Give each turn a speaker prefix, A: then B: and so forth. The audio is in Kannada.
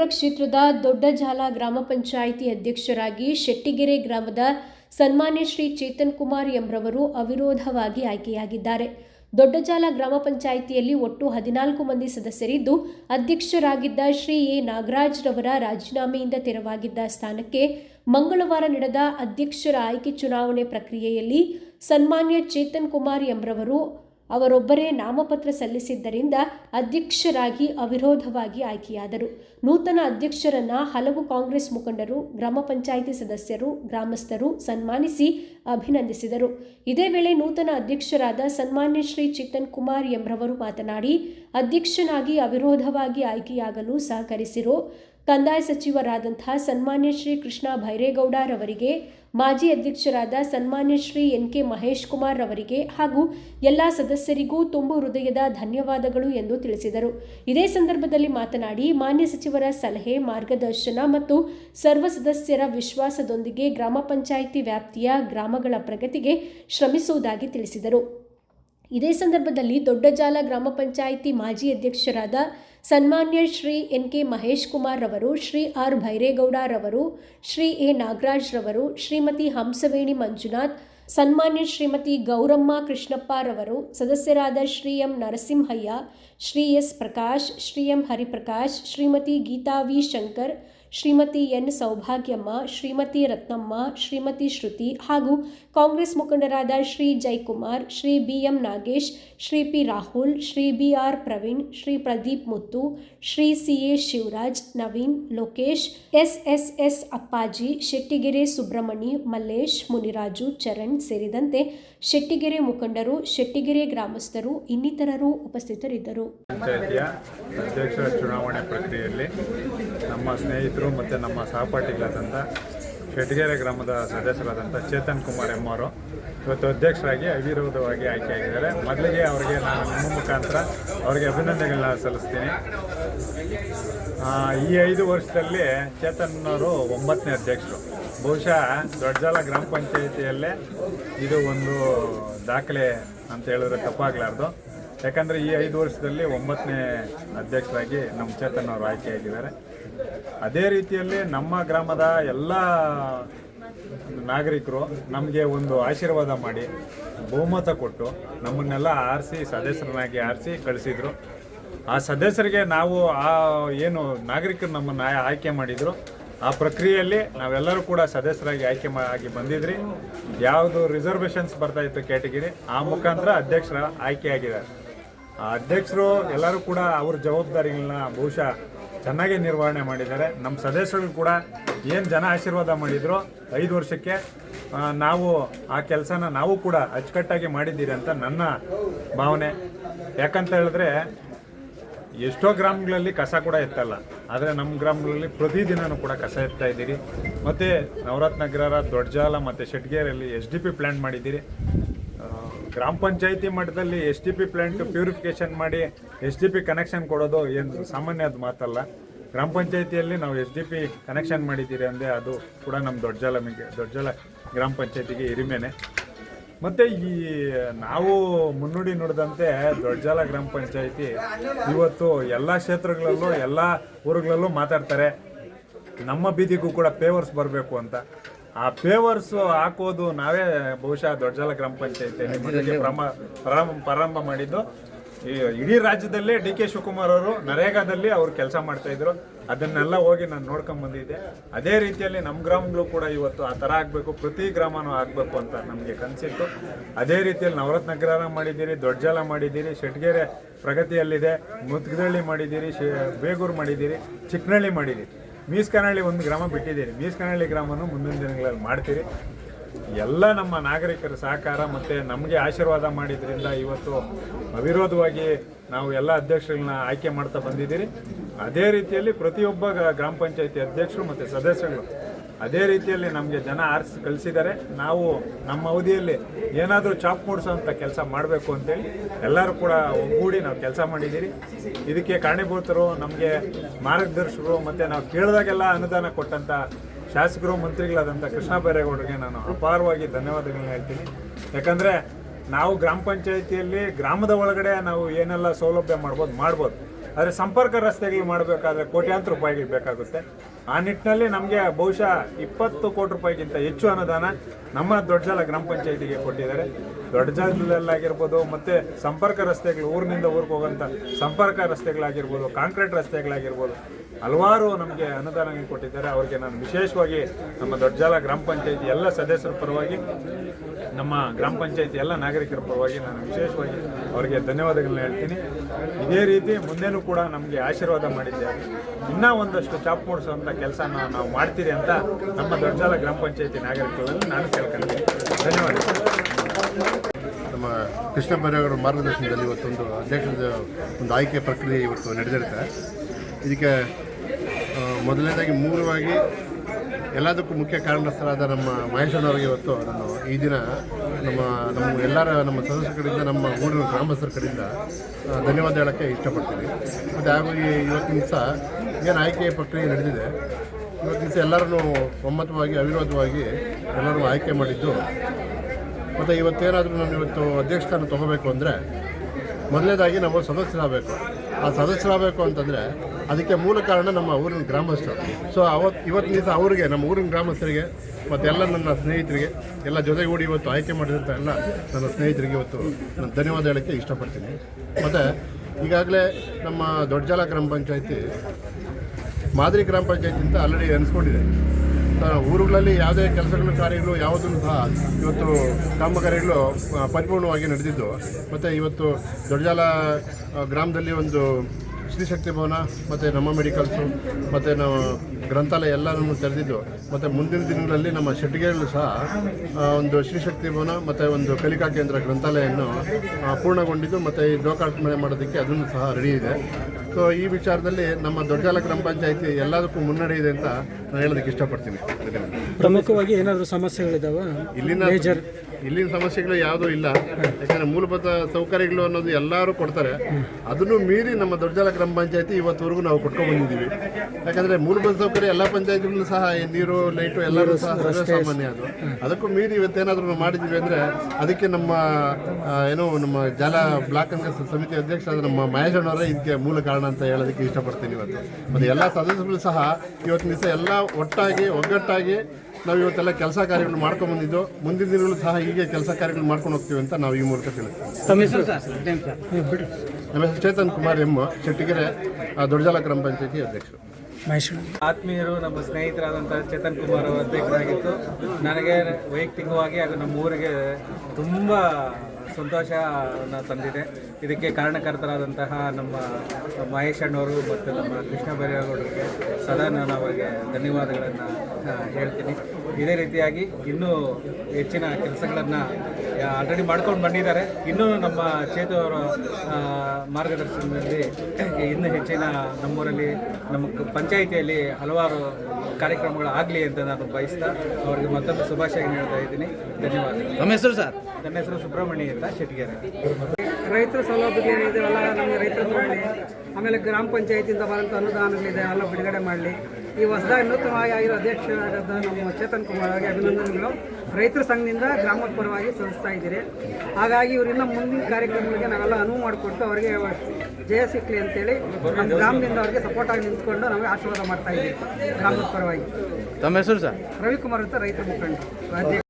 A: ಶಿಕಾರಿಪುರ ಕ್ಷೇತ್ರದ ದೊಡ್ಡಜಾಲ ಗ್ರಾಮ ಪಂಚಾಯಿತಿ ಅಧ್ಯಕ್ಷರಾಗಿ ಶೆಟ್ಟಿಗೆರೆ ಗ್ರಾಮದ ಸನ್ಮಾನ್ಯ ಶ್ರೀ ಚೇತನ್ ಕುಮಾರ್ ಎಂಬ್ರವರು ಅವಿರೋಧವಾಗಿ ಆಯ್ಕೆಯಾಗಿದ್ದಾರೆ. ದೊಡ್ಡಜಾಲ ಗ್ರಾಮ ಪಂಚಾಯಿತಿಯಲ್ಲಿ ಒಟ್ಟು ಹದಿನಾಲ್ಕು ಮಂದಿ ಸದಸ್ಯರಿದ್ದು, ಅಧ್ಯಕ್ಷರಾಗಿದ್ದ ಶ್ರೀ ಎ ನಾಗರಾಜ್ ರವರ ರಾಜೀನಾಮೆಯಿಂದ ತೆರವಾಗಿದ್ದ ಸ್ಥಾನಕ್ಕೆ ಮಂಗಳವಾರ ನಡೆದ ಅಧ್ಯಕ್ಷರ ಆಯ್ಕೆ ಚುನಾವಣೆ ಪ್ರಕ್ರಿಯೆಯಲ್ಲಿ ಸನ್ಮಾನ್ಯ ಚೇತನ್ ಕುಮಾರ್ ಎಂರವರು ಅವರೊಬ್ಬರೇ ನಾಮಪತ್ರ ಸಲ್ಲಿಸಿದ್ದರಿಂದ ಅಧ್ಯಕ್ಷರಾಗಿ ಅವಿರೋಧವಾಗಿ ಆಯ್ಕೆಯಾದರು. ನೂತನ ಅಧ್ಯಕ್ಷರನ್ನ ಹಲವು ಕಾಂಗ್ರೆಸ್ ಮುಖಂಡರು, ಗ್ರಾಮ ಪಂಚಾಯಿತಿ ಸದಸ್ಯರು, ಗ್ರಾಮಸ್ಥರು ಸನ್ಮಾನಿಸಿ ಅಭಿನಂದಿಸಿದರು. ಇದೇ ವೇಳೆ ನೂತನ ಅಧ್ಯಕ್ಷರಾದ ಸನ್ಮಾನ್ಯ ಶ್ರೀ ಚಿತ್ತನ್ ಕುಮಾರ್ ಎಂಬ್ರವರು ಮಾತನಾಡಿ, ಅಧ್ಯಕ್ಷನಾಗಿ ಅವಿರೋಧವಾಗಿ ಆಯ್ಕೆಯಾಗಲು ಸಹಕರಿಸಿರೋ ಕಂದಾಯ ಸಚಿವರಾದಂಥ ಸನ್ಮಾನ್ಯ ಶ್ರೀ ಕೃಷ್ಣ ಭೈರೇಗೌಡರವರಿಗೆ ಮಾಜಿ ಅಧ್ಯಕ್ಷರಾದ ಸನ್ಮಾನ್ಯ ಶ್ರೀ ಎನ್ ಕೆ ಮಹೇಶ್ ಕುಮಾರ್ ರವರಿಗೆ ಹಾಗೂ ಎಲ್ಲ ಸದಸ್ಯರಿಗೂ ತುಂಬು ಹೃದಯದ ಧನ್ಯವಾದಗಳು ಎಂದು ತಿಳಿಸಿದರು. ಇದೇ ಸಂದರ್ಭದಲ್ಲಿ ಮಾತನಾಡಿ, ಮಾನ್ಯ ಸಚಿವರ ಸಲಹೆ, ಮಾರ್ಗದರ್ಶನ ಮತ್ತು ಸರ್ವ ಸದಸ್ಯರ ವಿಶ್ವಾಸದೊಂದಿಗೆ ಗ್ರಾಮ ಪಂಚಾಯಿತಿ ವ್ಯಾಪ್ತಿಯ ಗ್ರಾಮಗಳ ಪ್ರಗತಿಗೆ ಶ್ರಮಿಸುವುದಾಗಿ ತಿಳಿಸಿದರು. ಇದೇ ಸಂದರ್ಭದಲ್ಲಿ ದೊಡ್ಡಜಾಲ ಗ್ರಾಮ ಪಂಚಾಯಿತಿ ಮಾಜಿ ಅಧ್ಯಕ್ಷರಾದ ಸನ್ಮಾನ್ಯ ಶ್ರೀ ಎನ್ ಕೆ ಮಹೇಶ್ ಕುಮಾರ್ ರವರು, ಶ್ರೀ ಆರ್ ಭೈರೇಗೌಡರವರು, ಶ್ರೀ ಎ ನಾಗರಾಜ್ ರವರು, ಶ್ರೀಮತಿ ಹಂಸವೇಣಿ ಮಂಜುನಾಥ್, ಸನ್ಮಾನ್ಯ ಶ್ರೀಮತಿ ಗೌರಮ್ಮ ಕೃಷ್ಣಪ್ಪ ರವರು, ಸದಸ್ಯರಾದ Shri M Narasimhaiah, Shri S Prakash, Shri M Hariprakash, Shrimati Geetha V Shankar Shrimati N Soubhagyamma, Shrimati Ratnamma, Shrimati Shruti ಹಾಗೂ ಕಾಂಗ್ರೆಸ್ ಮುಖಂಡರಾದ Shri Jayakumar Shri B M Nagesh, Shri P Rahul, Shri B R Praveen, Shri Pradeep Muthu, Shri C A Shivaraj, Naveen, Lokesh, S S S Appaji, Shettigere Subramani, Mallesh, Muniraju, Charan ಸೇರಿದಂತೆ ಶೆಟ್ಟಿಗೆರೆ ಮುಖಂಡರು, ಶೆಟ್ಟಿಗೆರೆ ಗ್ರಾಮಸ್ಥರು, ಇನ್ನಿತರರು ಉಪಸ್ಥಿತರಿದ್ದರು.
B: ಚುನಾವಣೆ ಪ್ರಕ್ರಿಯೆಯಲ್ಲಿ ನಮ್ಮ ಸ್ನೇಹಿತರು ಮತ್ತು ನಮ್ಮ ಸಹಪಾಠಿಗಳಾದಂಥ ಶೆಟ್ಗೆರೆ ಗ್ರಾಮದ ಸದಸ್ಯರಾದಂಥ ಚೇತನ್ ಕುಮಾರ್ ಎಂಬವರು ಇವತ್ತು ಅಧ್ಯಕ್ಷರಾಗಿ ಅವಿರೋಧವಾಗಿ ಆಯ್ಕೆಯಾಗಿದ್ದಾರೆ. ಮೊದಲಿಗೆ ಅವರಿಗೆ ನಾನು ನಿಮ್ಮ ಮುಖಾಂತರ ಅವರಿಗೆ ಅಭಿನಂದನೆಗಳನ್ನ ಸಲ್ಲಿಸ್ತೀನಿ. ಈ ಐದು ವರ್ಷದಲ್ಲಿ ಚೇತನ್ ಅವರು ಒಂಬತ್ತನೇ ಅಧ್ಯಕ್ಷರು. ಬಹುಶಃ ದೊಡ್ಡಜಾಲ ಗ್ರಾಮ ಪಂಚಾಯಿತಿಯಲ್ಲೇ ಇದು ಒಂದು ದಾಖಲೆ ಅಂತ ಹೇಳಿದ್ರೆ ತಪ್ಪಾಗಲಾರ್ದು. ಯಾಕಂದರೆ ಈ ಐದು ವರ್ಷದಲ್ಲಿ ಒಂಬತ್ತನೇ ಅಧ್ಯಕ್ಷರಾಗಿ ನಮ್ಮ ಚೇತನ್ ಅವರು ಆಯ್ಕೆಯಾಗಿದ್ದಾರೆ. ಅದೇ ರೀತಿಯಲ್ಲಿ ನಮ್ಮ ಗ್ರಾಮದ ಎಲ್ಲ ನಾಗರಿಕರು ನಮಗೆ ಒಂದು ಆಶೀರ್ವಾದ ಮಾಡಿ ಬಹುಮತ ಕೊಟ್ಟು ನಮ್ಮನ್ನೆಲ್ಲ ಆರಿಸಿ ಸದಸ್ಯರನ್ನಾಗಿ ಆರಿಸಿ ಕಳಿಸಿದ್ರು. ಆ ಸದಸ್ಯರಿಗೆ ನಾವು ಆ ಏನು ನಾಗರಿಕರು ನಮ್ಮನ್ನು ಆಯ್ಕೆ ಮಾಡಿದರು. ಆ ಪ್ರಕ್ರಿಯೆಯಲ್ಲಿ ನಾವೆಲ್ಲರೂ ಕೂಡ ಸದಸ್ಯರಾಗಿ ಆಯ್ಕೆ ಆಗಿ ಬಂದಿದ್ರಿ. ಯಾವುದು ರಿಸರ್ವೇಷನ್ಸ್ ಬರ್ತಾ ಇತ್ತು ಕ್ಯಾಟಗಿರಿ ಆ ಮುಖಾಂತರ ಅಧ್ಯಕ್ಷರ ಆಯ್ಕೆ ಆಗಿದ್ದಾರೆ. ಆ ಅಧ್ಯಕ್ಷರು ಎಲ್ಲರೂ ಕೂಡ ಅವ್ರ ಜವಾಬ್ದಾರಿಗಳನ್ನ ಬಹುಶಃ ಚೆನ್ನಾಗಿ ನಿರ್ವಹಣೆ ಮಾಡಿದ್ದಾರೆ. ನಮ್ಮ ಸದಸ್ಯರು ಕೂಡ ಏನು ಜನ ಆಶೀರ್ವಾದ ಮಾಡಿದ್ರು, ಐದು ವರ್ಷಕ್ಕೆ ನಾವು ಆ ಕೆಲಸನ ನಾವು ಕೂಡ ಅಚ್ಚುಕಟ್ಟಾಗಿ ಮಾಡಿದ್ದೀರಿ ಅಂತ ನನ್ನ ಭಾವನೆ. ಯಾಕಂತ ಹೇಳಿದ್ರೆ, ಎಷ್ಟೋ ಗ್ರಾಮಗಳಲ್ಲಿ ಕಸ ಕೂಡ ಎತ್ತಲ್ಲ. ಆದರೆ ನಮ್ಮ ಗ್ರಾಮಗಳಲ್ಲಿ ಪ್ರತಿದಿನವೂ ಕೂಡ ಕಸ ಎತ್ತಾ ಇದ್ದೀರಿ. ಮತ್ತು ನವರತ್ನಗರ ದೊಡ್ಡಜಾಲ ಮತ್ತು ಶೆಟ್ಗೇರಲ್ಲಿ ಎಸ್ ಡಿ ಪಿ ಪ್ಲ್ಯಾನ್ ಮಾಡಿದ್ದೀರಿ. ಗ್ರಾಮ ಪಂಚಾಯಿತಿ ಮಟ್ಟದಲ್ಲಿ S T P plant purification ಮಾಡಿ ಎಸ್ ಡಿ ಪಿ ಕನೆಕ್ಷನ್ ಕೊಡೋದು ಏನು ಸಾಮಾನ್ಯದ ಮಾತಲ್ಲ. ಗ್ರಾಮ ಪಂಚಾಯತಿಯಲ್ಲಿ ನಾವು ಎಸ್ ಡಿ ಪಿ ಕನೆಕ್ಷನ್ ಮಾಡಿದ್ದೀರಿ ಅಂದರೆ ಅದು ಕೂಡ ನಮ್ಮ ದೊಡ್ಡಜಲಮಿಗೆ, ದೊಡ್ಡಜಲ ಗ್ರಾಮ ಪಂಚಾಯತಿಗೆ ಹಿರಿಮೆನೆ. ಮತ್ತು ಈ ನಾವು ಮುನ್ನುಡಿ ನುಡಿದಂತೆ ದೊಡ್ಡಜಾಲ ಗ್ರಾಮ ಪಂಚಾಯಿತಿ ಇವತ್ತು ಎಲ್ಲ ಕ್ಷೇತ್ರಗಳಲ್ಲೂ, ಎಲ್ಲ ಊರುಗಳಲ್ಲೂ ಮಾತಾಡ್ತಾರೆ. ನಮ್ಮ ಬೀದಿಗೂ ಕೂಡ ಪೇವರ್ಸ್ ಬರಬೇಕು ಅಂತ. ಆ ಪೇವರ್ಸ್ ಹಾಕೋದು ನಾವೇ ಬಹುಶಃ ದೊಡ್ಡಜಲ ಗ್ರಾಮ ಪಂಚಾಯತಿ ಪ್ರಾರಂಭ ಪ್ರಾರಂಭ ಮಾಡಿದ್ದು. ಈ ಇಡೀ ರಾಜ್ಯದಲ್ಲೇ ಡಿ ಕೆ ಶಿವಕುಮಾರ್ ಅವರು ನರೇಗಾದಲ್ಲಿ ಅವ್ರು ಕೆಲಸ ಮಾಡ್ತಾ ಇದ್ರು. ಅದನ್ನೆಲ್ಲ ಹೋಗಿ ನಾನು ನೋಡ್ಕೊಂಡ್ ಬಂದಿದ್ದೆ. ಅದೇ ರೀತಿಯಲ್ಲಿ ನಮ್ಮ ಗ್ರಾಮಗಳು ಕೂಡ ಇವತ್ತು ಆ ಥರ ಆಗಬೇಕು, ಪ್ರತಿ ಗ್ರಾಮನೂ ಆಗಬೇಕು ಅಂತ ನಮಗೆ ಕನಸಿತ್ತು. ಅದೇ ರೀತಿಯಲ್ಲಿ ನವರತ್ನ ನಗರ ಮಾಡಿದ್ದೀರಿ, ದೊಡ್ಡಜಾಲ ಮಾಡಿದ್ದೀರಿ, ಶೆಟ್ಗೆರೆ ಪ್ರಗತಿಯಲ್ಲಿದೆ, ಮುದ್ಗದಳ್ಳಿ ಮಾಡಿದ್ದೀರಿ, ಶೇ ಬೇಗೂರು ಮಾಡಿದ್ದೀರಿ ಚಿಕ್ಕನಳ್ಳಿ ಮಾಡಿದ್ದೀರಿ. ಮೀಸ್ಕನಹಳ್ಳಿ ಒಂದು ಗ್ರಾಮ ಬಿಟ್ಟಿದ್ದೀರಿ. ಮೀಸ್ಕನಹಳ್ಳಿ ಗ್ರಾಮವನ್ನು ಮುಂದಿನ ದಿನಗಳಲ್ಲಿ ಮಾಡ್ತೀರಿ. ಎಲ್ಲ ನಮ್ಮ ನಾಗರಿಕರ ಸಹಕಾರ ಮತ್ತು ನಮಗೆ ಆಶೀರ್ವಾದ ಮಾಡಿದ್ರಿಂದ ಇವತ್ತು ಅವಿರೋಧವಾಗಿ ನಾವು ಎಲ್ಲ ಅಧ್ಯಕ್ಷರನ್ನ ಆಯ್ಕೆ ಮಾಡ್ತಾ ಬಂದಿದ್ದೀರಿ. ಅದೇ ರೀತಿಯಲ್ಲಿ ಪ್ರತಿಯೊಬ್ಬ ಗ್ರಾಮ ಪಂಚಾಯತಿ ಅಧ್ಯಕ್ಷರು ಮತ್ತು ಸದಸ್ಯರು ಅದೇ ರೀತಿಯಲ್ಲಿ ನಮಗೆ ಜನ ಆರಿಸಿ ಕಳಿಸಿದ್ದಾರೆ ನಾವು ನಮ್ಮ ಅವಧಿಯಲ್ಲಿ ಏನಾದರೂ ಚಾಪ್ ಮೂಡಿಸೋಂಥ ಕೆಲಸ ಮಾಡಬೇಕು ಅಂತೇಳಿ ಎಲ್ಲರೂ ಕೂಡ ಒಗ್ಗೂಡಿ ನಾವು ಕೆಲಸ ಮಾಡಿದ್ದೀರಿ. ಇದಕ್ಕೆ ಕಾರಣೀಭೂತರು ನಮಗೆ ಮಾರ್ಗದರ್ಶಕರು ಮತ್ತು ನಾವು ಕೇಳಿದಾಗೆಲ್ಲ ಅನುದಾನ ಕೊಟ್ಟಂಥ ಶಾಸಕರು, ಮಂತ್ರಿಗಳಾದಂಥ ಕೃಷ್ಣ ಬೈರೇಗೌಡರಿಗೆ ನಾನು ಅಪಾರವಾಗಿ ಧನ್ಯವಾದಗಳನ್ನ ಹೇಳ್ತೀನಿ. ಯಾಕಂದರೆ ನಾವು ಗ್ರಾಮ ಪಂಚಾಯಿತಿಯಲ್ಲಿ ಗ್ರಾಮದ ಒಳಗಡೆ ನಾವು ಏನೆಲ್ಲ ಸೌಲಭ್ಯ ಮಾಡ್ಬೋದು ಮಾಡ್ಬೋದು. ಆದರೆ ಸಂಪರ್ಕ ರಸ್ತೆಗಳು ಮಾಡಬೇಕಾದ್ರೆ ಕೋಟ್ಯಾಂತರ ರೂಪಾಯಿಗಳು ಬೇಕಾಗುತ್ತೆ. ಆ ನಿಟ್ಟಿನಲ್ಲಿ ನಮಗೆ ಬಹುಶಃ ಇಪ್ಪತ್ತು ಕೋಟಿ ರೂಪಾಯಿಗಿಂತ ಹೆಚ್ಚು ಅನುದಾನ ನಮ್ಮ ದೊಡ್ಡಜಾಲ ಗ್ರಾಮ ಪಂಚಾಯತಿಗೆ ಕೊಟ್ಟಿದ್ದಾರೆ. ದೊಡ್ಡಜಾಲಲ್ಲಾಗಿರ್ಬೋದು ಮತ್ತು ಸಂಪರ್ಕ ರಸ್ತೆಗಳು ಊರಿನಿಂದ ಊರಿಗೆ ಹೋಗೋಂಥ ಸಂಪರ್ಕ ರಸ್ತೆಗಳಾಗಿರ್ಬೋದು, ಕಾಂಕ್ರೀಟ್ ರಸ್ತೆಗಳಾಗಿರ್ಬೋದು, ಹಲವಾರು ನಮಗೆ ಅನುದಾನ ಕೊಟ್ಟಿದ್ದಾರೆ. ಅವರಿಗೆ ನಾನು ವಿಶೇಷವಾಗಿ ನಮ್ಮ ದೊಡ್ಡಜಾಲ ಗ್ರಾಮ ಪಂಚಾಯತಿ ಎಲ್ಲ ಸದಸ್ಯರ ಪರವಾಗಿ ನಮ್ಮ ಗ್ರಾಮ ಪಂಚಾಯತಿ ಎಲ್ಲ ನಾಗರಿಕರ ಪರವಾಗಿ ನಾನು ವಿಶೇಷವಾಗಿ ಅವರಿಗೆ ಧನ್ಯವಾದಗಳನ್ನ ಹೇಳ್ತೀನಿ. ಇದೇ ರೀತಿ ಮುಂದೇನೂ ಕೂಡ ನಮಗೆ ಆಶೀರ್ವಾದ ಮಾಡಿದ್ದಾರೆ. ಇನ್ನೂ ಒಂದಷ್ಟು ಚಾಪ್ ಮೂಡಿಸುವಂಥ ಕೆಲಸನ ನಾವು ಮಾಡ್ತೀರಿ ಅಂತ ನಮ್ಮ ದೊಡ್ಡಜಾಲ ಗ್ರಾಮ ಪಂಚಾಯತಿ ನಾಗರಿಕರಲ್ಲಿ ನಾನು ಕೇಳ್ಕೊಂಡಿದ್ದೀನಿ ಧನ್ಯವಾದಗಳು.
C: ನಮ್ಮ ಕೃಷ್ಣ ಬೈರೇಗೌಡರ ಮಾರ್ಗದರ್ಶನದಲ್ಲಿ ಇವತ್ತೊಂದು ಅಧ್ಯಕ್ಷದ ಒಂದು ಆಯ್ಕೆ ಪ್ರಕ್ರಿಯೆ ಇವತ್ತು ನಡೆದಿರುತ್ತೆ. ಇದಕ್ಕೆ ಮೊದಲನೇದಾಗಿ ಮೂರವಾಗಿ ಎಲ್ಲದಕ್ಕೂ ಮುಖ್ಯ ಕಾರಣಸ್ಥರಾದ ನಮ್ಮ ಮಹೇಶನವರಿಗೆ ಇವತ್ತು ನಾನು ಈ ದಿನ ನಮ್ಮ ನಮ್ಮ ಎಲ್ಲರ ನಮ್ಮ ಸದಸ್ಯರ ಕಡೆಯಿಂದ, ನಮ್ಮ ಊರಿನ ಗ್ರಾಮಸ್ಥರ ಕಡೆಯಿಂದ ಧನ್ಯವಾದ ಹೇಳೋಕ್ಕೆ ಇಷ್ಟಪಡ್ತೀನಿ. ಮತ್ತು ಹಾಗೂ ಈ ಇವತ್ತಿನ ದಿವಸ ಏನು ಆಯ್ಕೆ ಪ್ರಕ್ರಿಯೆ ನಡೆದಿದೆ, ಇವತ್ತಿನ ದಿವಸ ಎಲ್ಲರನ್ನೂ ಒಮ್ಮತವಾಗಿ, ಅವಿರೋಧವಾಗಿ ಎಲ್ಲರೂ ಆಯ್ಕೆ ಮಾಡಿದ್ದು. ಮತ್ತು ಇವತ್ತೇನಾದರೂ ನಾನು ಇವತ್ತು ಅಧ್ಯಕ್ಷ ಸ್ಥಾನ ತೊಗೋಬೇಕು ಅಂದರೆ ಮೊದಲನೇದಾಗಿ ನಾವು ಸದಸ್ಯರಾಗಬೇಕು. ಆ ಸದಸ್ಯರಾಗಬೇಕು ಅಂತಂದರೆ ಅದಕ್ಕೆ ಮೂಲ ಕಾರಣ ನಮ್ಮ ಊರಿನ ಗ್ರಾಮಸ್ಥರು. ಸೊ ಅವತ್ತು ಇವತ್ತಿನ ದಿವಸ ಅವರಿಗೆ, ನಮ್ಮ ಊರಿನ ಗ್ರಾಮಸ್ಥರಿಗೆ, ಮತ್ತು ಎಲ್ಲ ನನ್ನ ಸ್ನೇಹಿತರಿಗೆ, ಎಲ್ಲ ಜೊತೆಗೂಡಿ ಇವತ್ತು ಆಯ್ಕೆ ಮಾಡಿದಂಥ ಎಲ್ಲ ನನ್ನ ಸ್ನೇಹಿತರಿಗೆ ಇವತ್ತು ನಾನು ಧನ್ಯವಾದ ಹೇಳೋಕ್ಕೆ ಇಷ್ಟಪಡ್ತೀನಿ. ಮತ್ತು, ಈಗಾಗಲೇ ನಮ್ಮ ದೊಡ್ಡಜಾಲ ಗ್ರಾಮ ಪಂಚಾಯತಿ, ಮಾದರಿ ಗ್ರಾಮ ಪಂಚಾಯತಿ ಅಂತ ಆಲ್ರೆಡಿ ಅನಿಸ್ಕೊಂಡಿದೆ ಊರುಗಳಲ್ಲಿ ಯಾವುದೇ ಕೆಲಸಗಳು, ಕಾರ್ಯಗಳು ಯಾವುದನ್ನು ಸಹ ಇವತ್ತು ಕಾಮಗಾರಿಗಳು ಪರಿಪೂರ್ಣವಾಗಿ ನಡೆದಿದ್ದು ಮತ್ತು ಇವತ್ತು ದೊಡ್ಡಜಾಲ ಗ್ರಾಮದಲ್ಲಿ ಒಂದು ಶ್ರೀಶಕ್ತಿ ಭವನ ಮತ್ತು ನಮ್ಮ ಮೆಡಿಕಲ್ಸು ಮತ್ತು ನಾವು ಗ್ರಂಥಾಲಯ ಎಲ್ಲನೂ ತೆರೆದಿದ್ದು ಮತ್ತು ಮುಂದಿನ ದಿನಗಳಲ್ಲಿ ನಮ್ಮ ಶೆಟ್ಟಿಗೆಗಳು ಸಹ ಒಂದು ಒಂದು ಶ್ರೀಶಕ್ತಿ ಭವನ ಮತ್ತು ಒಂದು ಕಲಿಕಾ ಕೇಂದ್ರ ಗ್ರಂಥಾಲಯವನ್ನು ಪೂರ್ಣಗೊಂಡಿದ್ದು ಮತ್ತು ಈ ಲೋಕಾರ್ಪಣೆ ಮಾಡೋದಕ್ಕೆ ಅದನ್ನು ಸಹ ರೆಡಿ ಇದೆ. ಸೊ ಈ ವಿಚಾರದಲ್ಲಿ ನಮ್ಮ ದೊಡ್ಡಜಾಲ ಗ್ರಾಮ ಪಂಚಾಯಿತಿ ಎಲ್ಲದಕ್ಕೂ ಮುನ್ನಡೆ ಇದೆ ಅಂತ ನಾನು ಹೇಳೋದಕ್ಕೆ ಇಷ್ಟಪಡ್ತೀನಿ.
D: ಪ್ರಮುಖವಾಗಿ ಏನಾದರೂ ಸಮಸ್ಯೆಗಳಿದ್ದಾವೆ
C: ಇಲ್ಲಿನ ಇಲ್ಲಿನ ಸಮಸ್ಯೆಗಳು ಯಾವುದೂ ಇಲ್ಲ. ಯಾಕಂದರೆ ಮೂಲಭೂತ ಸೌಕರ್ಯಗಳು ಅನ್ನೋದು ಎಲ್ಲರೂ ಕೊಡ್ತಾರೆ. ಅದನ್ನು ಮೀರಿ ನಮ್ಮ ದೊಡ್ಡಜಾಲ ಗ್ರಾಮ ಪಂಚಾಯತಿ ಇವತ್ತುವರೆಗೂ ನಾವು ಕೊಟ್ಕೊಂಡು ಬಂದಿದ್ದೀವಿ. ಯಾಕಂದರೆ ಮೂಲಭೂತ ಸೌಕರ್ಯ ಎಲ್ಲ ಪಂಚಾಯಿತಿಗಳಲ್ಲೂ ಸಹ ಈ ನೀರು ಲೈಟು ಎಲ್ಲರೂ ಸಹ ಸಾಮಾನ್ಯ ಅದು. ಅದಕ್ಕೂ ಮೀರಿ ಇವತ್ತೇನಾದರೂ ಮಾಡಿದ್ದೀವಿ ಅಂದರೆ ಅದಕ್ಕೆ ನಮ್ಮ ಏನು ನಮ್ಮ ಜಾಲ ಬ್ಲಾಕ್ ಕಾಂಗ್ರೆಸ್ ಸಮಿತಿ ಅಧ್ಯಕ್ಷ ನಮ್ಮ ಮಹೇಶಣ್ಣವರೇ ಇದಕ್ಕೆ ಮೂಲ ಕಾರಣ ಅಂತ ಹೇಳೋದಕ್ಕೆ ಇಷ್ಟಪಡ್ತೀನಿ ಇವತ್ತು. ಮತ್ತು ಎಲ್ಲ ಸದಸ್ಯರು ಸಹ ಇವತ್ತಿನ ದಿವಸ ಎಲ್ಲ ಒಟ್ಟಾಗಿ ಒಗ್ಗಟ್ಟಾಗಿ ನಾವು ಇವತ್ತೆಲ್ಲ ಕೆಲಸ ಕಾರ್ಯಗಳು ಮಾಡ್ಕೊಂಡು ಬಂದಿದ್ದು. ಮುಂದಿನ ದಿನಗಳು ಸಹ ಹೀಗೆ ಕೆಲಸ ಕಾರ್ಯಗಳು ಮಾಡ್ಕೊಂಡು ಹೋಗ್ತೀವಿ ಅಂತ ನಾವು ಈ ಮೂಲಕ ತಿಳಿಸ್ತೀವಿ. ನಮ್ಮ ಹೆಸರು ಚೇತನ್ ಕುಮಾರ್ ಎಂ ಶೆಟ್ಟಿಗೆರೆ ಆ, ದೊಡ್ಡಜಾಲ ಗ್ರಾಮ ಪಂಚಾಯತಿ ಅಧ್ಯಕ್ಷರು.
D: ಮಹೇಶ್ವರ
E: ಆತ್ಮೀಯರು ನಮ್ಮ ಸ್ನೇಹಿತರಾದಂಥ ಚೇತನ್ ಕುಮಾರ್ ಅವರು ಅಧ್ಯಕ್ಷರಾಗಿತ್ತು ನನಗೆ ವೈಯಕ್ತಿಕವಾಗಿ ಹಾಗೂ ನಮ್ಮ ಊರಿಗೆ ತುಂಬ ಸಂತೋಷನ ತಂದಿದೆ. ಇದಕ್ಕೆ ಕಾರಣಕರ್ತರಾದಂತಹ ನಮ್ಮ ಮಹೇಶ್ ಅಣ್ಣವರು ಮತ್ತು ನಮ್ಮ ಕೃಷ್ಣ ಬೈರೇಗೌಡರಿಗೆ ಸದಾ ನಾನು ಅವರಿಗೆ ಧನ್ಯವಾದಗಳನ್ನು ಹೇಳ್ತೀನಿ. ಇದೇ ರೀತಿಯಾಗಿ ಇನ್ನೂ ಹೆಚ್ಚಿನ ಕೆಲಸಗಳನ್ನು ಆಲ್ರೆಡಿ ಮಾಡ್ಕೊಂಡು ಬಂದಿದ್ದಾರೆ. ಇನ್ನೂ ನಮ್ಮ ಚೇತು ಅವರ ಮಾರ್ಗದರ್ಶನದಲ್ಲಿ ಇನ್ನೂ ಹೆಚ್ಚಿನ ನಮ್ಮೂರಲ್ಲಿ ನಮ್ಮ ಪಂಚಾಯಿತಿಯಲ್ಲಿ ಹಲವಾರು ಕಾರ್ಯಕ್ರಮಗಳು ಆಗಲಿ ಅಂತ ನಾನು ಬಯಸ್ತಾ ಅವರಿಗೆ ಮತ್ತೊಂದು ಶುಭಾಶಯ ಹೇಳ್ತಾ ಇದ್ದೀನಿ. ಧನ್ಯವಾದಗಳು.
D: ನಮ್ಮ ಹೆಸರು ಸರ್?
E: ನನ್ನ ಹೆಸರು ಸುಬ್ರಹ್ಮಣ್ಯ ಅಂತ. ಶೆಟ್ಟಿಗೆರೆ.
F: ರೈತರ ಏನಿದೆ ಇದೆಲ್ಲ ನಮಗೆ ರೈತರ ಮಾಡಲಿ ಆಮೇಲೆ ಗ್ರಾಮ ಪಂಚಾಯತಿಯಿಂದ ಬರೋಂಥ ಅನುದಾನಗಳಿದೆ ಅಲ್ಲ ಬಿಡುಗಡೆ ಮಾಡಲಿ. ಈ ಹೊಸದಾಗಿ ನೂತನವಾಗಿ ಆಗಿರೋ ಅಧ್ಯಕ್ಷರಾದ ನಮ್ಮ ಚೇತನ್ ಕುಮಾರ್ ಅವರಿಗೆ ಅಭಿನಂದನೆಗಳು. ರೈತರ ಸಂಘದಿಂದ ಗ್ರಾಮದ ಪರವಾಗಿ ಸಲ್ಲಿಸ್ತಾ ಇದ್ದೀರಿ. ಹಾಗಾಗಿ ಇವರಿಂದ ಮುಂದಿನ ಕಾರ್ಯಕ್ರಮಗಳಿಗೆ ನಾವೆಲ್ಲ ಅನುವು ಮಾಡಿಕೊಟ್ಟು ಅವರಿಗೆ ಜಯ ಸಿಕ್ಕಲಿ ಅಂತೇಳಿ ನಮ್ಮ ಗ್ರಾಮದಿಂದ ಅವರಿಗೆ ಸಪೋರ್ಟ್ ಆಗಿ ನಿಂತ್ಕೊಂಡು ನಮಗೆ ಆಶೀರ್ವಾದ ಮಾಡ್ತಾ ಇದ್ದೀವಿ ಗ್ರಾಮದ ಪರವಾಗಿ.
D: ತಮ್ಮ ಹೆಸರು ಸರ್?
F: ರವಿಕುಮಾರ್ ಅಂತ ರೈತ ಮುಖಂಡ.